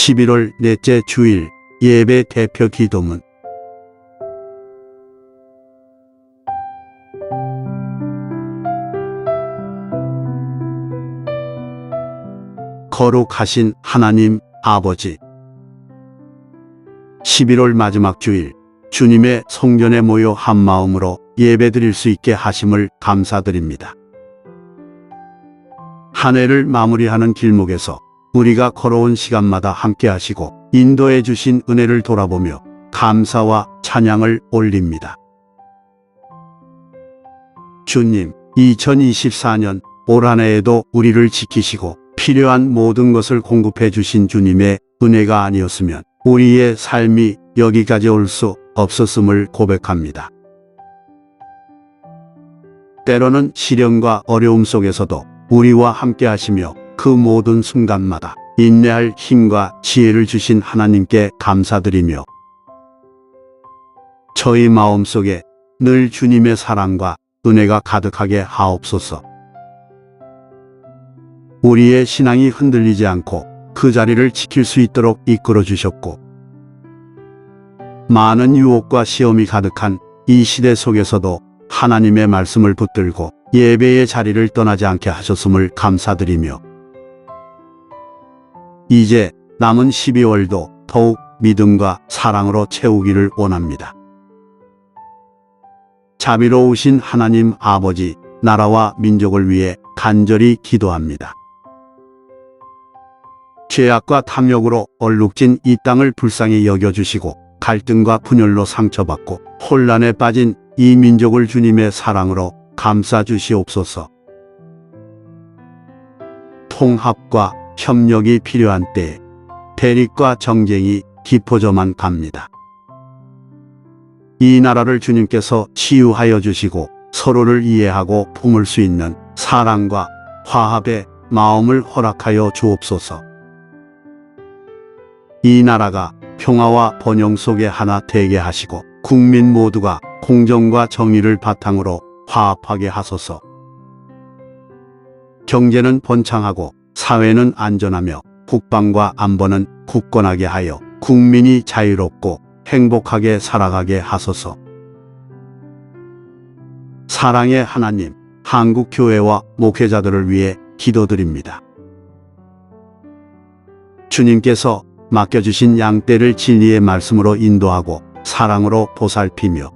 11월 넷째 주일 예배 대표 기도문 거룩하신 하나님 아버지 11월 마지막 주일 주님의 성전에 모여 한 마음으로 예배드릴 수 있게 하심을 감사드립니다. 한 해를 마무리하는 길목에서 우리가 걸어온 시간마다 함께 하시고 인도해 주신 은혜를 돌아보며 감사와 찬양을 올립니다. 주님, 2024년 올 한 해에도 우리를 지키시고 필요한 모든 것을 공급해 주신 주님의 은혜가 아니었으면 우리의 삶이 여기까지 올 수 없었음을 고백합니다. 때로는 시련과 어려움 속에서도 우리와 함께 하시며 그 모든 순간마다 인내할 힘과 지혜를 주신 하나님께 감사드리며 저희 마음속에 늘 주님의 사랑과 은혜가 가득하게 하옵소서. 우리의 신앙이 흔들리지 않고 그 자리를 지킬 수 있도록 이끌어 주셨고 많은 유혹과 시험이 가득한 이 시대 속에서도 하나님의 말씀을 붙들고 예배의 자리를 떠나지 않게 하셨음을 감사드리며 이제 남은 12월도 더욱 믿음과 사랑으로 채우기를 원합니다. 자비로우신 하나님 아버지, 나라와 민족을 위해 간절히 기도합니다. 죄악과 탐욕으로 얼룩진 이 땅을 불쌍히 여겨주시고 갈등과 분열로 상처받고 혼란에 빠진 이 민족을 주님의 사랑으로 감싸 주시옵소서. 통합과 협력이 필요한 때에 대립과 정쟁이 깊어져만 갑니다. 이 나라를 주님께서 치유하여 주시고 서로를 이해하고 품을 수 있는 사랑과 화합의 마음을 허락하여 주옵소서. 이 나라가 평화와 번영 속에 하나 되게 하시고 국민 모두가 공정과 정의를 바탕으로 화합하게 하소서. 경제는 번창하고 사회는 안전하며 국방과 안보는 굳건하게 하여 국민이 자유롭고 행복하게 살아가게 하소서. 사랑의 하나님, 한국 교회와 목회자들을 위해 기도드립니다. 주님께서 맡겨주신 양떼를 진리의 말씀으로 인도하고 사랑으로 보살피며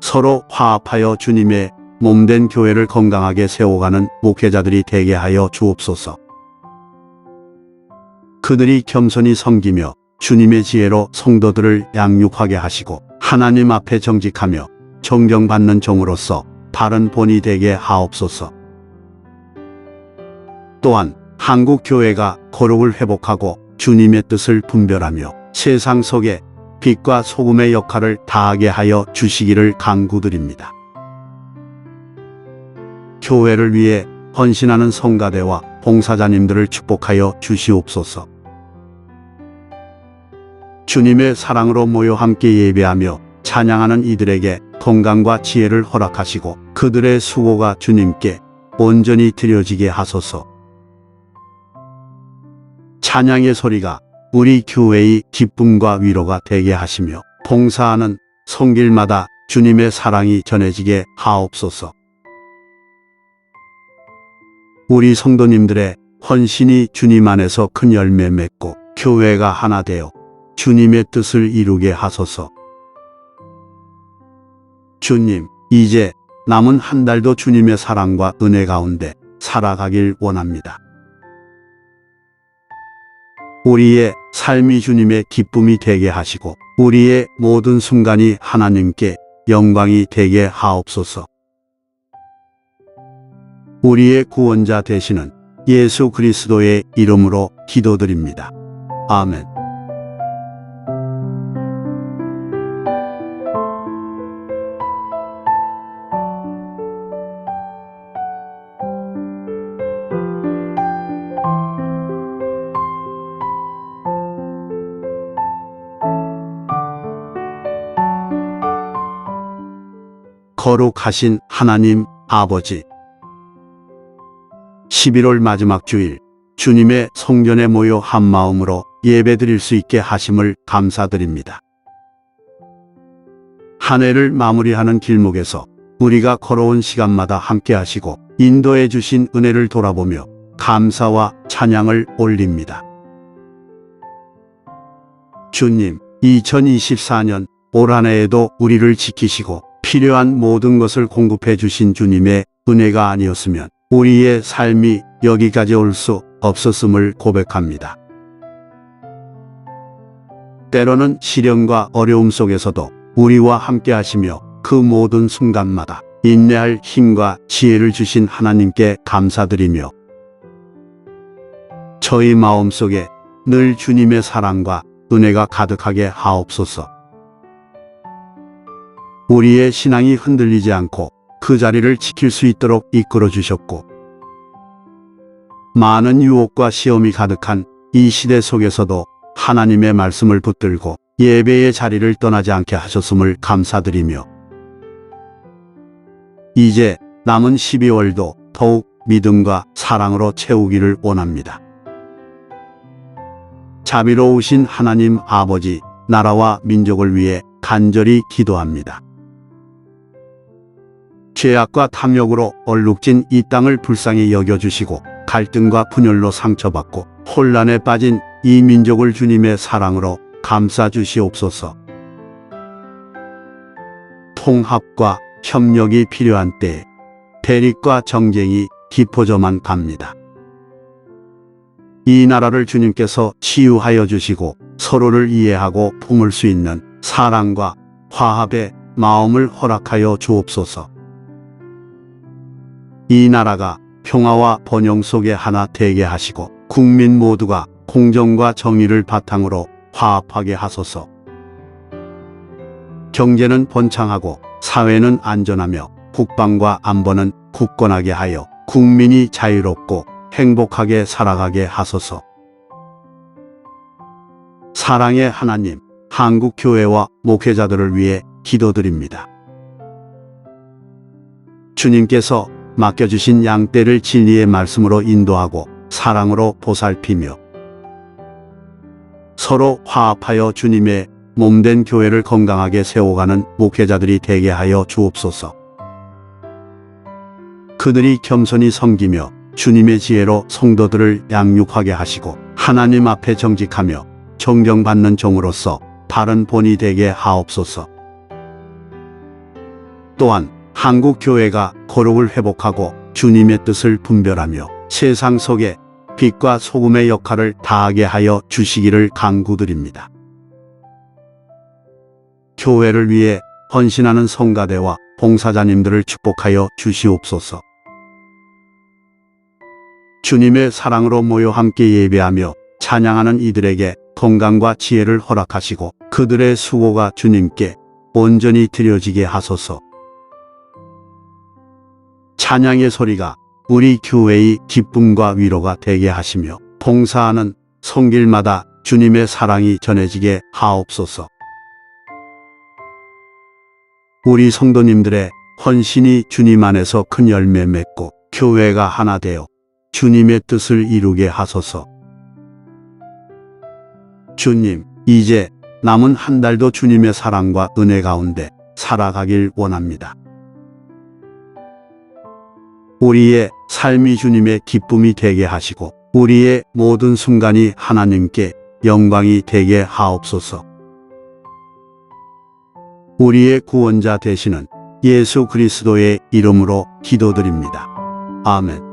서로 화합하여 주님의 몸된 교회를 건강하게 세워가는 목회자들이 되게 하여 주옵소서. 그들이 겸손히 섬기며 주님의 지혜로 성도들을 양육하게 하시고 하나님 앞에 정직하며 존경받는 종으로서 바른 본이 되게 하옵소서. 또한 한국 교회가 거룩을 회복하고 주님의 뜻을 분별하며 세상 속에 빛과 소금의 역할을 다하게 하여 주시기를 간구드립니다. 교회를 위해 헌신하는 성가대와 봉사자님들을 축복하여 주시옵소서. 주님의 사랑으로 모여 함께 예배하며 찬양하는 이들에게 건강과 지혜를 허락하시고 그들의 수고가 주님께 온전히 드려지게 하소서. 찬양의 소리가 우리 교회의 기쁨과 위로가 되게 하시며 봉사하는 손길마다 주님의 사랑이 전해지게 하옵소서. 우리 성도님들의 헌신이 주님 안에서 큰 열매 맺고 교회가 하나 되어 주님의 뜻을 이루게 하소서. 주님, 이제 남은 한 달도 주님의 사랑과 은혜 가운데 살아가길 원합니다. 우리의 삶이 주님의 기쁨이 되게 하시고 우리의 모든 순간이 하나님께 영광이 되게 하옵소서. 우리의 구원자 되시는 예수 그리스도의 이름으로 기도드립니다. 아멘. 거룩하신 하나님 아버지 11월 마지막 주일 주님의 성전에 모여 한 마음으로 예배 드릴 수 있게 하심을 감사드립니다. 한 해를 마무리하는 길목에서 우리가 걸어온 시간마다 함께 하시고 인도해 주신 은혜를 돌아보며 감사와 찬양을 올립니다. 주님, 2024년 올 한 해에도 우리를 지키시고 필요한 모든 것을 공급해 주신 주님의 은혜가 아니었으면 우리의 삶이 여기까지 올 수 없었음을 고백합니다. 때로는 시련과 어려움 속에서도 우리와 함께 하시며 그 모든 순간마다 인내할 힘과 지혜를 주신 하나님께 감사드리며 저희 마음속에 늘 주님의 사랑과 은혜가 가득하게 하옵소서. 우리의 신앙이 흔들리지 않고 그 자리를 지킬 수 있도록 이끌어 주셨고, 많은 유혹과 시험이 가득한 이 시대 속에서도 하나님의 말씀을 붙들고 예배의 자리를 떠나지 않게 하셨음을 감사드리며, 이제 남은 12월도 더욱 믿음과 사랑으로 채우기를 원합니다. 자비로우신 하나님 아버지, 나라와 민족을 위해 간절히 기도합니다. 죄악과 탐욕으로 얼룩진 이 땅을 불쌍히 여겨주시고 갈등과 분열로 상처받고 혼란에 빠진 이 민족을 주님의 사랑으로 감싸주시옵소서. 통합과 협력이 필요한 때에 대립과 정쟁이 깊어져만 갑니다. 이 나라를 주님께서 치유하여 주시고 서로를 이해하고 품을 수 있는 사랑과 화합의 마음을 허락하여 주옵소서. 이 나라가 평화와 번영 속에 하나 되게 하시고 국민 모두가 공정과 정의를 바탕으로 화합하게 하소서. 경제는 번창하고 사회는 안전하며 국방과 안보는 굳건하게 하여 국민이 자유롭고 행복하게 살아가게 하소서. 사랑의 하나님, 한국교회와 목회자들을 위해 기도드립니다. 주님께서 맡겨주신 양떼를 진리의 말씀으로 인도하고 사랑으로 보살피며 서로 화합하여 주님의 몸된 교회를 건강하게 세워가는 목회자들이 되게 하여 주옵소서. 그들이 겸손히 섬기며 주님의 지혜로 성도들을 양육하게 하시고 하나님 앞에 정직하며 존경받는 종으로서 바른 본이 되게 하옵소서. 또한 한국 교회가 거룩을 회복하고 주님의 뜻을 분별하며 세상 속에 빛과 소금의 역할을 다하게 하여 주시기를 간구드립니다. 교회를 위해 헌신하는 성가대와 봉사자님들을 축복하여 주시옵소서. 주님의 사랑으로 모여 함께 예배하며 찬양하는 이들에게 건강과 지혜를 허락하시고 그들의 수고가 주님께 온전히 드려지게 하소서. 찬양의 소리가 우리 교회의 기쁨과 위로가 되게 하시며 봉사하는 손길마다 주님의 사랑이 전해지게 하옵소서. 우리 성도님들의 헌신이 주님 안에서 큰 열매 맺고 교회가 하나 되어 주님의 뜻을 이루게 하소서. 주님, 이제 남은 한 달도 주님의 사랑과 은혜 가운데 살아가길 원합니다. 우리의 삶이 주님의 기쁨이 되게 하시고 우리의 모든 순간이 하나님께 영광이 되게 하옵소서. 우리의 구원자 되시는 예수 그리스도의 이름으로 기도드립니다. 아멘.